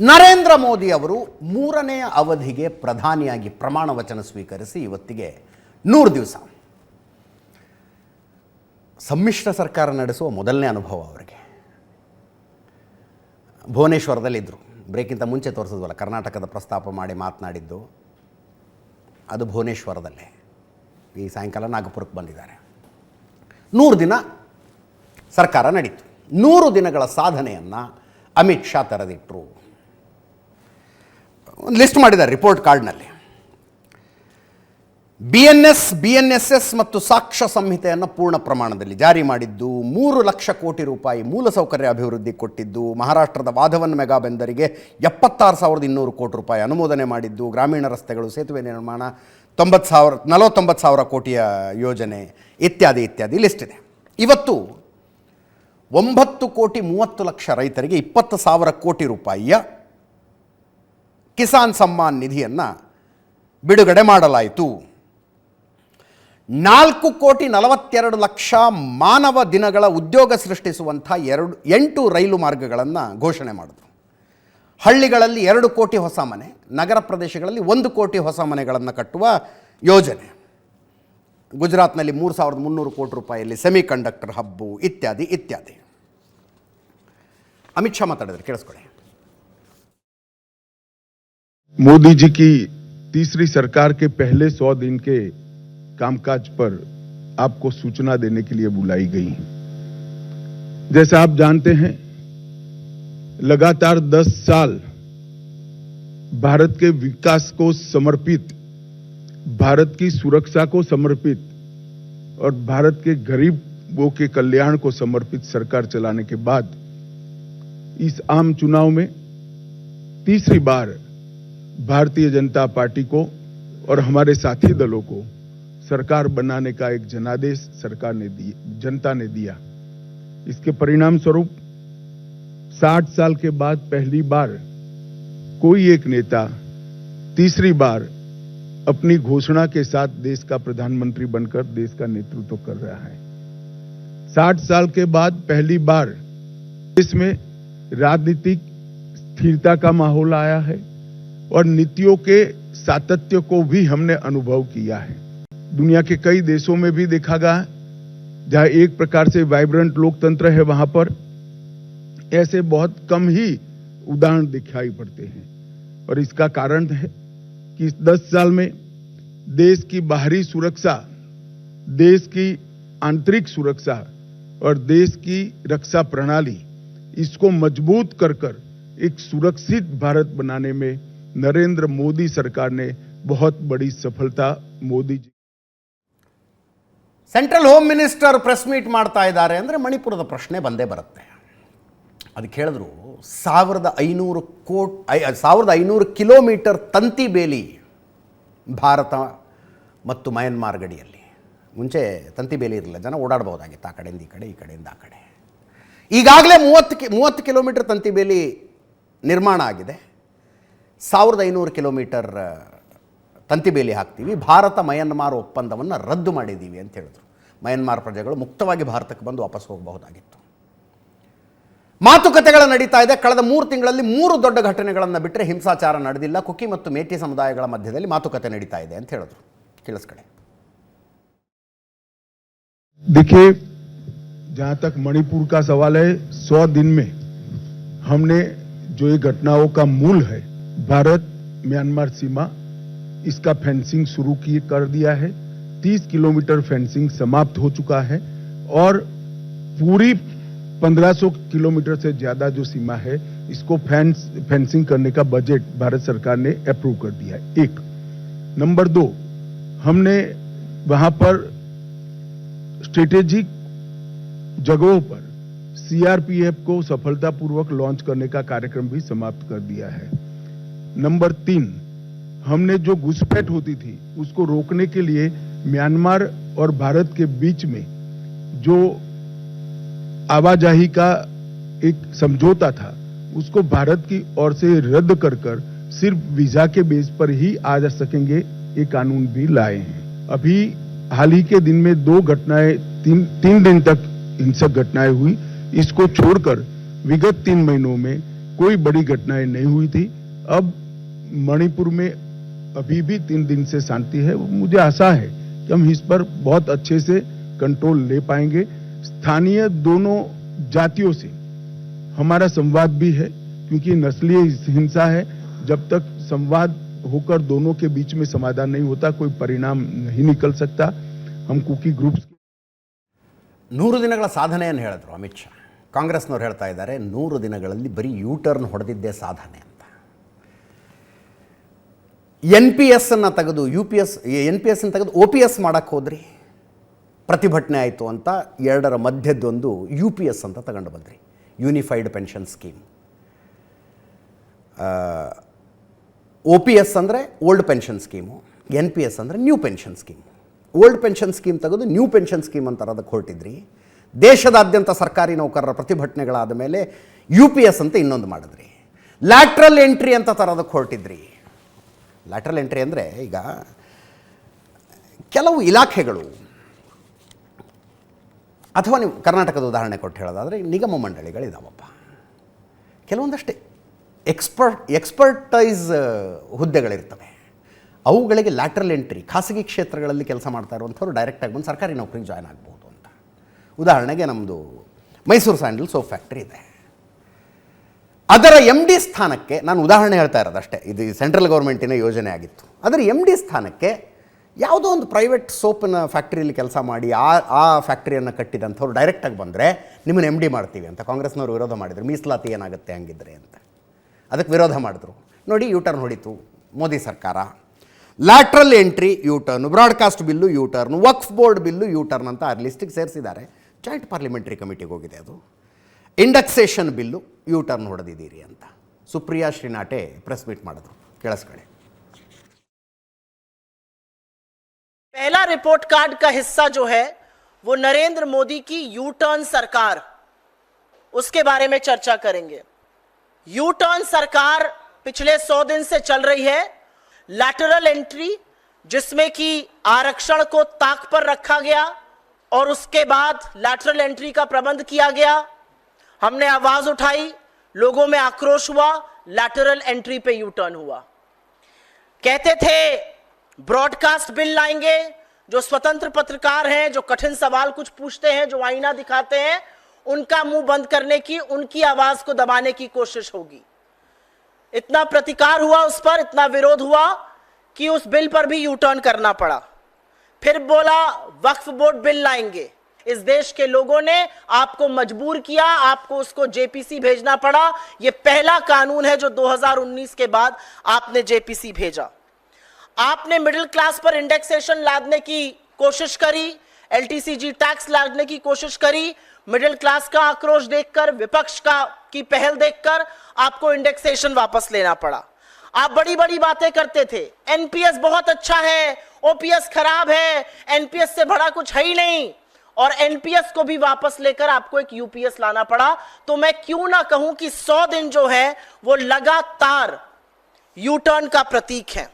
ನರೇಂದ್ರ ಮೋದಿ ಅವರು ಮೂರನೆಯ ಅವಧಿಗೆ ಪ್ರಧಾನಿಯಾಗಿ ಪ್ರಮಾಣ ವಚನ ಸ್ವೀಕರಿಸಿ ಇವತ್ತಿಗೆ ನೂರು ದಿವಸ. ಸಮ್ಮಿಶ್ರ ಸರ್ಕಾರ ನಡೆಸುವ ಮೊದಲನೇ ಅನುಭವ ಅವರಿಗೆ. ಭುವನೇಶ್ವರದಲ್ಲಿದ್ದರು ಬ್ರೇಕಿಂತ ಮುಂಚೆ ತೋರಿಸಿದ್ವಲ್ಲ, ಕರ್ನಾಟಕದ ಪ್ರಸ್ತಾಪ ಮಾಡಿ ಮಾತನಾಡಿದ್ದು. ಅದು ಭುವನೇಶ್ವರದಲ್ಲೇ. ಈ ಸಾಯಂಕಾಲ ನಾಗಪುರಕ್ಕೆ ಬಂದಿದ್ದಾರೆ. ನೂರು ದಿನ ಸರ್ಕಾರ ನಡೀತು. ನೂರು ದಿನಗಳ ಸಾಧನೆಯನ್ನು ಅಮಿತ್ ಶಾ ತೆರೆದಿಟ್ಟರು ಒಂದು ಲಿಸ್ಟ್ ಮಾಡಿದ್ದಾರೆ ರಿಪೋರ್ಟ್ ಕಾರ್ಡ್ನಲ್ಲಿ B N S B N S S ಮತ್ತು ಸಾಕ್ಷ್ಯ ಸಂಹಿತೆಯನ್ನು ಪೂರ್ಣ ಪ್ರಮಾಣದಲ್ಲಿ ಜಾರಿ ಮಾಡಿದ್ದು ಮೂರು ಲಕ್ಷ ಕೋಟಿ ರೂಪಾಯಿ ಮೂಲಸೌಕರ್ಯ ಅಭಿವೃದ್ಧಿ ಕೊಟ್ಟಿದ್ದು ಮಹಾರಾಷ್ಟ್ರದ ವಾಧವನ್ ಮೆಗಾ ಬೆಂದರಿಗೆ ಎಪ್ಪತ್ತಾರು ಸಾವಿರದ ಇನ್ನೂರು ಕೋಟಿ ರೂಪಾಯಿ ಅನುಮೋದನೆ ಮಾಡಿದ್ದು ಗ್ರಾಮೀಣ ರಸ್ತೆಗಳು, ಸೇತುವೆ ನಿರ್ಮಾಣ, ತೊಂಬತ್ತು ಸಾವಿರ, ನಲವತ್ತೊಂಬತ್ತು ಸಾವಿರ ಕೋಟಿಯ ಯೋಜನೆ ಇತ್ಯಾದಿ ಇತ್ಯಾದಿ ಲಿಸ್ಟ್ ಇದೆ. ಇವತ್ತು ಒಂಬತ್ತು ಕೋಟಿ ಮೂವತ್ತು ಲಕ್ಷ ರೈತರಿಗೆ ಇಪ್ಪತ್ತು ಸಾವಿರ ಕೋಟಿ ರೂಪಾಯಿಯ ಕಿಸಾನ್ ಸಮ್ಮಾನ್ ನಿಧಿಯನ್ನು ಬಿಡುಗಡೆ ಮಾಡಲಾಯಿತು. ನಾಲ್ಕು ಕೋಟಿ ನಲವತ್ತೆರಡು ಲಕ್ಷ ಮಾನವ ದಿನಗಳ ಉದ್ಯೋಗ ಸೃಷ್ಟಿಸುವಂಥ ಎರಡು, ಎಂಟು ರೈಲು ಮಾರ್ಗಗಳನ್ನು ಘೋಷಣೆ ಮಾಡಿದ್ರು. ಹಳ್ಳಿಗಳಲ್ಲಿ ಎರಡು ಕೋಟಿ ಹೊಸ ಮನೆ, ನಗರ ಪ್ರದೇಶಗಳಲ್ಲಿ ಒಂದು ಕೋಟಿ ಹೊಸ ಮನೆಗಳನ್ನು ಕಟ್ಟುವ ಯೋಜನೆ. ಗುಜರಾತ್ನಲ್ಲಿ ಮೂರು ಸಾವಿರದ ಮುನ್ನೂರು ಕೋಟಿ ರೂಪಾಯಿಯಲ್ಲಿ ಸೆಮಿ ಕಂಡಕ್ಟರ್ ಹಬ್ಬು ಇತ್ಯಾದಿ ಇತ್ಯಾದಿ. ಅಮಿತ್ ಶಾ ಮಾತಾಡಿದ್ರೆ ಕೇಳಿಸ್ಕೊಳ್ಳಿ. मोदी जी की तीसरी सरकार के पहले सौ दिन के कामकाज पर आपको सूचना देने के लिए बुलाई गई है। जैसा आप जानते हैं, लगातार 10 साल भारत के विकास को समर्पित, भारत की सुरक्षा को समर्पित और भारत के गरीबों के कल्याण को समर्पित सरकार चलाने के बाद इस आम चुनाव में तीसरी बार भारतीय जनता पार्टी को और हमारे साथी दलों को सरकार बनाने का एक जनादेश सरकार ने दी जनता ने दिया। इसके परिणाम स्वरूप 60 साल के बाद पहली बार कोई एक नेता तीसरी बार अपनी घोषणा के साथ देश का प्रधानमंत्री बनकर देश का नेतृत्व कर रहा है। 60 साल के बाद पहली बार देश में राजनीतिक स्थिरता का माहौल आया है। और नीतियों के सातत्य को भी हमने अनुभव किया है। दुनिया के कई देशों में भी देखा गया जहाँ एक प्रकार से वाइब्रेंट लोकतंत्र है वहाँ पर, ऐसे बहुत कम ही उदाहरण दिखाई पड़ते हैं। और इसका कारण है कि इस दस साल में देश की बाहरी सुरक्षा, देश की आंतरिक सुरक्षा और देश की रक्षा प्रणाली, इसको मज़बूत कर कर एक सुरक्षित भारत बनाने में नरेंद्र मोदी सरकार ने बहुत बड़ी सफलता Modi ji central home minister press meet ಮಾಡ್ತಾ ಇದ್ದಾರೆ ಅಂದರೆ ಮಣಿಪುರದ ಪ್ರಶ್ನೆ ಬಂದೇ ಬರುತ್ತೆ ಅದಕ್ಕೆ ಹೇಳಿದ್ರು ಸಾವಿರದ ಐನೂರು ಕೋಟ್ ಐ ಸಾವಿರದ ಐನೂರು ಕಿಲೋಮೀಟರ್ ತಂತಿ ಬೇಲಿ ಭಾರತ ಮತ್ತು ಮಯನ್ಮಾರ್ ಗಡಿಯಲ್ಲಿ ಮುಂಚೆ ತಂತಿ ಬೇಲಿ ಇರಲಿಲ್ಲ ಜನ ಓಡಾಡ್ಬೋದಾಗಿತ್ತು ಆ ಕಡೆಯಿಂದ ಈ ಕಡೆ ಈ ಕಡೆಯಿಂದ ಆ ಕಡೆ ಈಗಾಗಲೇ ಮೂವತ್ತು ಕಿ ಮೂವತ್ತು ಕಿಲೋಮೀಟರ್ ತಂತಿ ಬೇಲಿ ನಿರ್ಮಾಣ ಆಗಿದೆ ಸಾವಿರದ ಐನೂರು ಕಿಲೋಮೀಟರ್ ಆ, ತಂತಿ ಬೇಲಿ ಹಾಕ್ತೀವಿ ಭಾರತ ಮಯನ್ಮಾರ್ ಒಪ್ಪಂದವನ್ನು ರದ್ದು ಮಾಡಿದ್ದೀವಿ ಅಂತ ಹೇಳಿದ್ರು ಮಯನ್ಮಾರ್ ಪ್ರಜೆಗಳು ಮುಕ್ತವಾಗಿ ಭಾರತಕ್ಕೆ ಬಂದು ವಾಪಸ್ ಹೋಗಬಹುದಾಗಿತ್ತು ಮಾತುಕತೆಗಳು ನಡೀತಾ ಇದೆ ಕಳೆದ ಮೂರು ತಿಂಗಳಲ್ಲಿ ಮೂರು ದೊಡ್ಡ ಘಟನೆಗಳನ್ನು ಬಿಟ್ಟರೆ ಹಿಂಸಾಚಾರ ನಡೆದಿಲ್ಲ ಕುಕಿ ಮತ್ತು ಮೇಟಿ ಸಮುದಾಯಗಳ ಮಧ್ಯದಲ್ಲಿ ಮಾತುಕತೆ ನಡೀತಾ ಇದೆ ಅಂತ ಹೇಳಿದ್ರು ಕೇಳಿಸ್ಕಡೆ देखिए जहां तक मणिपुर का सवाल है सौ दिन में हमने जो ये घटनाओं का मूल है भारत, म्यांमार सीमा, इसका फेंसिंग शुरू की कर दिया है। 30 किलोमीटर फेंसिंग समाप्त हो चुका है और पूरी 1500 किलोमीटर से ज़्यादा जो सीमा है, इसको फेंस फेंसिंग करने का बजट भारत सरकार ने अप्रूव कर दिया है। एक। नंबर दो, हमने वहाँ पर स्ट्रेटेजिक जगहों पर सीआरपीएफ को सफलतापूर्वक लॉन्च करने का कार्यक्रम भी समाप्त कर दिया है। नंबर तीन, हमने जो घुसपैठ होती थी, उसको रोकने के लिए म्यांमार और भारत के बीच में जो आवाजाही का एक समझौता था, उसको भारत की ओर से रद्द कर कर सिर्फ़ वीज़ा के बेस पर ही आ जा सकेंगे, ये कानून भी लाए हैं। अभी हाल ही के दिन में दो घटनाएँ, तीन तीन दिन तक हिंसक घटनाएँ हुई, इसको छोड़कर विगत तीन महीनों में कोई बड़ी घटनाएँ नहीं हुई थी। अब मणिपुर में अभी भी तीन दिन से शांति है मुझे आशा है कि हम इस पर बहुत अच्छे से कंट्रोल ले पाएंगे स्थानीय दोनों जातियों से हमारा संवाद भी है क्योंकि नस्लीय हिंसा है जब तक संवाद होकर दोनों के बीच में समाधान नहीं होता कोई परिणाम नहीं निकल सकता हम कुकी ग्रुप्स ನೂರು ದಿನಗಳ ಸಾಧನೆಯನ್ನು ಹೇಳಿದ್ರು ಅಮಿತ್ ಶಾ ಕಾಂಗ್ರೆಸ್ನವ್ರು ಹೇಳ್ತಾ ಇದ್ದಾರೆ ನೂರು ದಿನಗಳಲ್ಲಿ ಬರೀ ಯೂ ಟರ್ನ್ ಹೊಡೆದಿದ್ದೇ ಸಾಧನೆ ಅಂತ ಎನ್ ಪಿ ಎಸ್ಸನ್ನು ತೆಗೆದು, U P S, N P ಎಸ್ಸನ್ನು ತೆಗೆದು ಒ ಪಿ ಎಸ್ ಮಾಡೋಕ್ಕೆ ಹೋದ್ರಿ. ಪ್ರತಿಭಟನೆ ಆಯಿತು ಅಂತ ಎರಡರ ಮಧ್ಯದ್ದೊಂದು ಯು ಪಿ ಎಸ್ ಅಂತ ತಗೊಂಡು ಬಂದ್ರಿ. Unified pension scheme O P S ಅಂದರೆ old pension scheme N P S ಅಂದರೆ new pension scheme old pension scheme ತೆಗೆದು ನ್ಯೂ ಪೆನ್ಷನ್ ಸ್ಕೀಮ್ ಅಂತ ಅದಕ್ಕೆ ಹೊರಟಿದ್ರಿ. ದೇಶದಾದ್ಯಂತ ಸರ್ಕಾರಿ ನೌಕರರ ಪ್ರತಿಭಟನೆಗಳಾದ ಮೇಲೆ ಯು ಪಿ ಎಸ್ ಅಂತ ಇನ್ನೊಂದು ಮಾಡಿದ್ರಿ. ಲ್ಯಾಟ್ರಲ್ ಎಂಟ್ರಿ ಅಂತ ತರೋದಕ್ಕೆ ಹೊರಟಿದ್ರಿ. ಲ್ಯಾಟ್ರಲ್ ಎಂಟ್ರಿ ಅಂದರೆ ಈಗ ಕೆಲವು ಇಲಾಖೆಗಳು, ಅಥವಾ ನೀವು ಕರ್ನಾಟಕದ ಉದಾಹರಣೆ ಕೊಟ್ಟು ಹೇಳೋದಾದರೆ ನಿಗಮ ಮಂಡಳಿಗಳಿದಾವಪ್ಪ. ಕೆಲವೊಂದಷ್ಟೇ ಎಕ್ಸ್ಪರ್ಟ್ ಎಕ್ಸ್ಪರ್ಟೈಸ್ ಹುದ್ದೆಗಳಿರ್ತವೆ. ಅವುಗಳಿಗೆ ಲ್ಯಾಟ್ರಲ್ ಎಂಟ್ರಿ ಖಾಸಗಿ ಕ್ಷೇತ್ರಗಳಲ್ಲಿ ಕೆಲಸ ಮಾಡ್ತಾ ಇರುವಂಥವ್ರು ಡೈರೆಕ್ಟಾಗಿ ಬಂದು ಸರ್ಕಾರಿ ನೌಕರಿಗೆ ಜಾಯ್ನ್ ಆಗ್ಬೋದು ಅಂತ. ಉದಾಹರಣೆಗೆ ನಮ್ಮದು ಮೈಸೂರು ಸ್ಯಾಂಡಲ್ ಸೋಪ್ ಫ್ಯಾಕ್ಟ್ರಿ ಇದೆ. ಅದರ ಎಂ ಡಿ ಸ್ಥಾನಕ್ಕೆ ನಾನು ಉದಾಹರಣೆ ಹೇಳ್ತಾ ಇರೋದು ಅಷ್ಟೇ. ಇದು ಸೆಂಟ್ರಲ್ ಗೌರ್ಮೆಂಟಿನ ಯೋಜನೆ ಆಗಿತ್ತು. ಅದರ ಎಂ ಡಿ ಸ್ಥಾನಕ್ಕೆ ಯಾವುದೋ ಒಂದು ಪ್ರೈವೇಟ್ ಸೋಪಿನ ಫ್ಯಾಕ್ಟ್ರಿಯಲ್ಲಿ ಕೆಲಸ ಮಾಡಿ ಆ ಆ ಫ್ಯಾಕ್ಟ್ರಿಯನ್ನು ಕಟ್ಟಿದಂಥವ್ರು ಡೈರೆಕ್ಟಾಗಿ ಬಂದರೆ ನಿಮ್ಮನ್ನು ಎಂ ಡಿ ಮಾಡ್ತೀವಿ ಅಂತ. ಕಾಂಗ್ರೆಸ್ನವರು ವಿರೋಧ ಮಾಡಿದರು. ಮೀಸಲಾತಿ ಏನಾಗುತ್ತೆ ಹಂಗಿದ್ರೆ ಅಂತ. ಅದಕ್ಕೆ ವಿರೋಧ ಮಾಡಿದ್ರು. ನೋಡಿ ಯು ಟರ್ನ್ ಹೊಡಿತು. ಮೋದಿ ಸರ್ಕಾರ. Lateral entry U turn broadcast bill U turn Waqf board bill U turn ಅಂತ ಆ ಲಿಸ್ಟಿಗೆ ಸೇರಿಸಿದ್ದಾರೆ. ಜಾಯಿಂಟ್ ಪಾರ್ಲಿಮೆಂಟ್ರಿ ಕಮಿಟಿಗೆ ಹೋಗಿದೆ ಅದು. ಇಂಡಕ್ಸೇಷನ್ ಬಿಲ್ಲು ಯೂ ಟರ್ನ್ ಹೊಡೆದಿದ್ದೀರಿ ಅಂತ ಸುಪ್ರಿಯಾ ಶ್ರೀನಾಟೆ ಪ್ರೆಸ್ ಮೀಟ್ ಮಾಡಿದ್ರು ಕೇಳಿಸ್ಕೊಳ್ಳಿ पहला रिपोर्ट कार्ड का हिस्सा जो है वो नरेंद्र मोदी की यू टर्न सरकार उसके बारे में चर्चा करेंगे यू टर्न सरकार पिछले सौ दिन से चल रही है लैटरल एंट्री जिसमें कि आरक्षण को ताक पर रखा गया और उसके बाद लैटरल एंट्री का प्रबंध किया गया हमने आवाज़ उठाई, लोगों में आक्रोश हुआ लैटरल एंट्री पे यू टर्न हुआ। कहते थे ब्रॉडकास्ट बिल लाएँगे, जो स्वतंत्र पत्रकार हैं, जो कठिन सवाल कुछ पूछते हैं, जो आईना दिखाते हैं, उनका मुँह बंद करने की, उनकी आवाज़ को दबाने की कोशिश होगी। इतना प्रतिकार हुआ उस पर, इतना विरोध हुआ, कि उस बिल पर भी यू टर्न करना पड़ा। फिर बोला, वक्फ बोर्ड बिल लाएँगे। इस देश के लोगों ने आपको मजबूर किया, आपको उसको जेपीसी भेजना पड़ा। यह पहला कानून है जो 2019 के बाद आपने जेपीसी भेजा। आपने मिडिल क्लास पर इंडेक्सेशन लादने की कोशिश करी, एलटीसीजी टैक्स लादने की कोशिश करी, मिडिल क्लास का आक्रोश देखकर, विपक्ष का, की पहल देखकर आपको इंडेक्सेशन वापस लेना पड़ा। आप बड़ी बड़ी बातें करते थे। एनपीएस बहुत अच्छा है, ओपीएस खराब है, एनपीएस से बड़ा कुछ है ही नहीं। और एनपीएस को भी वापस लेकर आपको एक यूपीएस लाना पड़ा तो मैं क्यों ना कहूं कि 100 दिन जो है वो लगातार यू टर्न का प्रतीक है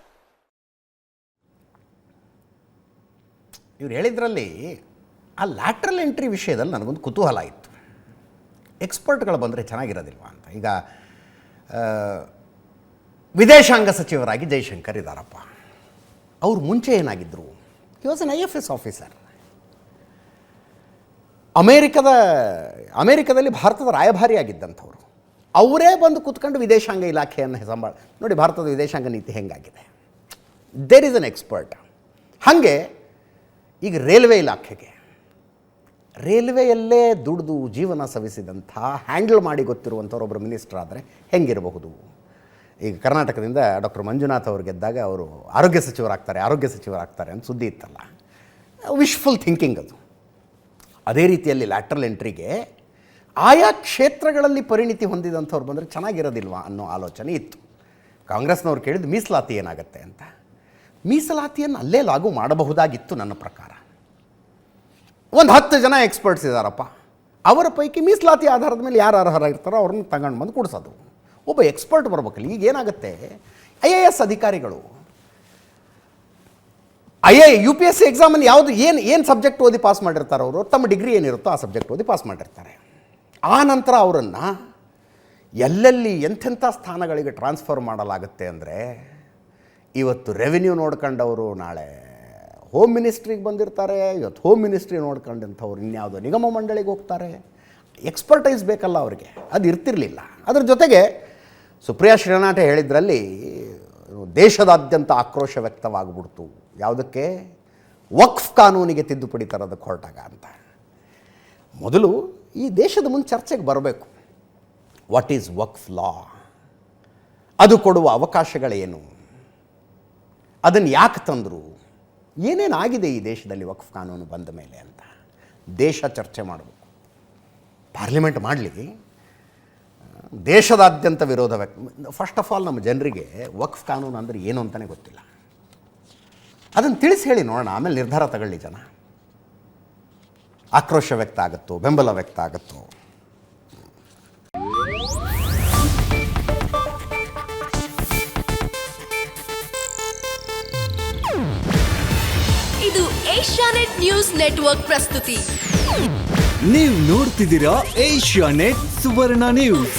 ಇವ್ರು ಹೇಳಿದ್ರಲ್ಲಿ ಆ ಲ್ಯಾಟ್ರಲ್ ಎಂಟ್ರಿ ವಿಷಯದಲ್ಲಿ ನನಗೊಂದು ಕುತೂಹಲ ಇತ್ತು ಎಕ್ಸ್ಪರ್ಟ್ಗಳು ಬಂದರೆ ಚೆನ್ನಾಗಿರೋದಿಲ್ವಾ ಅಂತ ಈಗ ಆ, ವಿದೇಶಾಂಗ ಸಚಿವರಾಗಿ ಜೈಶಂಕರ್ ಇದ್ದಾರಪ್ಪ ಅವ್ರು ಮುಂಚೆ ಏನಾಗಿದ್ದರು he was an I F S officer ಅಮೇರಿಕದ, ಅಮೇರಿಕದಲ್ಲಿ ಭಾರತದ ರಾಯಭಾರಿಯಾಗಿದ್ದಂಥವ್ರು. ಅವರೇ ಬಂದು ಕೂತ್ಕೊಂಡು ವಿದೇಶಾಂಗ ಇಲಾಖೆಯನ್ನು ಸಂಭಾಳ ನೋಡಿ ಭಾರತದ ವಿದೇಶಾಂಗ ನೀತಿ ಹೆಂಗಾಗಿದೆ. ದೇರ್ ಈಸ್ ಅನ್ ಎಕ್ಸ್ಪರ್ಟ್ ಹಾಗೆ ಈಗ ರೈಲ್ವೆ ಇಲಾಖೆಗೆ. ರೈಲ್ವೆಯಲ್ಲೇ ದುಡಿದು ಜೀವನ ಸವಿಸಿದಂಥ, ಹ್ಯಾಂಡಲ್ ಮಾಡಿ ಗೊತ್ತಿರುವಂಥವ್ರು ಒಬ್ಬರು ಮಿನಿಸ್ಟರ್ ಆದರೆ ಹೆಂಗಿರಬಹುದು? ಈಗ ಕರ್ನಾಟಕದಿಂದ ಡಾಕ್ಟರ್ ಮಂಜುನಾಥ್ ಅವರು ಗೆದ್ದಾಗ ಅವರು ಆರೋಗ್ಯ ಸಚಿವರಾಗ್ತಾರೆ ಆರೋಗ್ಯ ಸಚಿವರಾಗ್ತಾರೆ ಅಂತ ಸುದ್ದಿ ಇತ್ತಲ್ಲ. ವಿಶ್ಫುಲ್ ಥಿಂಕಿಂಗ್ ಅದು. ಅದೇ ರೀತಿಯಲ್ಲಿ ಲ್ಯಾಟ್ರಲ್ ಎಂಟ್ರಿಗೆ ಆಯಾ ಕ್ಷೇತ್ರಗಳಲ್ಲಿ ಪರಿಣಿತಿ ಹೊಂದಿದಂಥವ್ರು ಬಂದರೆ ಚೆನ್ನಾಗಿರೋದಿಲ್ವಾ ಅನ್ನೋ ಆಲೋಚನೆ ಇತ್ತು. ಕಾಂಗ್ರೆಸ್ನವ್ರು ಕೇಳಿದ ಮೀಸಲಾತಿ ಏನಾಗುತ್ತೆ ಅಂತ. ಮೀಸಲಾತಿಯನ್ನು ಅಲ್ಲೇ ಲಾಗು ಮಾಡಬಹುದಾಗಿತ್ತು ನನ್ನ ಪ್ರಕಾರ. ಒಂದು ಹತ್ತು ಜನ ಎಕ್ಸ್ಪರ್ಟ್ಸ್ ಇದ್ದಾರಪ್ಪ ಅವರ ಪೈಕಿ ಮೀಸಲಾತಿ ಆಧಾರದ ಮೇಲೆ ಯಾರು ಅರ್ಹರಾಗಿರ್ತಾರೋ ಅವ್ರನ್ನ ತಗೊಂಡು ಬಂದು ಕೊಡಿಸೋದು. ಒಬ್ಬ ಎಕ್ಸ್ಪರ್ಟ್ ಬರ್ಬೇಕಲ್ಲ, ಈಗ ಏನಾಗುತ್ತೆ? ಐ ಎ ಎಸ್ ಅಧಿಕಾರಿಗಳು I A U P S C ಎಕ್ಸಾಮನ್ನು ಯಾವುದು ಏನು ಏನು ಸಬ್ಜೆಕ್ಟ್ ಓದಿ ಪಾಸ್ ಮಾಡಿರ್ತಾರೆ ಅವರು, ತಮ್ಮ ಡಿಗ್ರಿ ಏನಿರುತ್ತೋ ಆ ಸಬ್ಜೆಕ್ಟ್ ಓದಿ ಪಾಸ್ ಮಾಡಿರ್ತಾರೆ. ಆ ನಂತರ ಅವರನ್ನು ಎಲ್ಲೆಲ್ಲಿ ಎಂಥೆಂಥ ಸ್ಥಾನಗಳಿಗೆ ಟ್ರಾನ್ಸ್ಫರ್ ಮಾಡಲಾಗುತ್ತೆ ಅಂದರೆ, ಇವತ್ತು ರೆವಿನ್ಯೂ ನೋಡ್ಕೊಂಡವರು ನಾಳೆ ಹೋಮ್ ಮಿನಿಸ್ಟ್ರಿಗೆ ಬಂದಿರ್ತಾರೆ, ಇವತ್ತು ಹೋಮ್ ಮಿನಿಸ್ಟ್ರಿ ನೋಡ್ಕೊಂಡಂಥವ್ರು ಇನ್ಯಾವುದೋ ನಿಗಮ ಮಂಡಳಿಗೆ ಹೋಗ್ತಾರೆ. ಎಕ್ಸ್ಪರ್ಟೈಸ್ ಬೇಕಲ್ಲ ಅವರಿಗೆ, ಅದು ಇರ್ತಿರಲಿಲ್ಲ. ಅದ್ರ ಜೊತೆಗೆ ಸುಪ್ರಿಯಾ ಶ್ರೀನಾಥೆ ಹೇಳಿದ್ರಲ್ಲಿ ದೇಶದಾದ್ಯಂತ ಆಕ್ರೋಶ ವ್ಯಕ್ತವಾಗ್ಬಿಡ್ತು. ಯಾವುದಕ್ಕೆ? ವಕ್ಫ್ ಕಾನೂನಿಗೆ ತಿದ್ದುಪಡಿ ತರೋದಕ್ಕೆ ಹೊರಟಾಗ ಅಂತ. ಮೊದಲು ಈ ದೇಶದ ಮುಂದೆ ಚರ್ಚೆಗೆ ಬರಬೇಕು. ವಾಟ್ ಈಸ್ ವಕ್ಫ್ ಲಾ? ಅದು ಕೊಡುವ ಅವಕಾಶಗಳೇನು? ಅದನ್ನು ಯಾಕೆ ತಂದರು? ಏನೇನಾಗಿದೆ ಈ ದೇಶದಲ್ಲಿ ವಕ್ಫ್ ಕಾನೂನು ಬಂದ ಮೇಲೆ ಅಂತ. ದೇಶ ಚರ್ಚೆ ಮಾಡಬೇಕು. ಪಾರ್ಲಿಮೆಂಟ್ ಮಾಡಲಿ ದೇಶದಾದ್ಯಂತ ವಿರೋಧ ವ್ಯಕ್ತ ಫಸ್ಟ್ ಆಫ್ ಆಲ್ ನಮ್ಮ ಜನರಿಗೆ ವಕ್ಫ್ ಕಾನೂನು ಅಂದರೆ ಏನು ಅಂತಲೇ ಗೊತ್ತಿಲ್ಲ. ಅದನ್ನು ತಿಳಿಸಿ ಹೇಳಿ ನೋಡೋಣ. ಆಮೇಲೆ ನಿರ್ಧಾರ ತಗೊಳ್ಳಿ ಜನ. ಆಕ್ರೋಶ ವ್ಯಕ್ತ ಆಗುತ್ತೋ ಬೆಂಬಲ ವ್ಯಕ್ತ ಆಗುತ್ತೋ. ಇದು ಏಷ್ಯಾನೆಟ್ ನ್ಯೂಸ್ ನೆಟ್ವರ್ಕ್ ಪ್ರಸ್ತುತಿ. ನೀವು ನೋಡ್ತಿದ್ದೀರಾ ಏಷ್ಯಾ ನೆಟ್ ಸುವರ್ಣ ನ್ಯೂಸ್.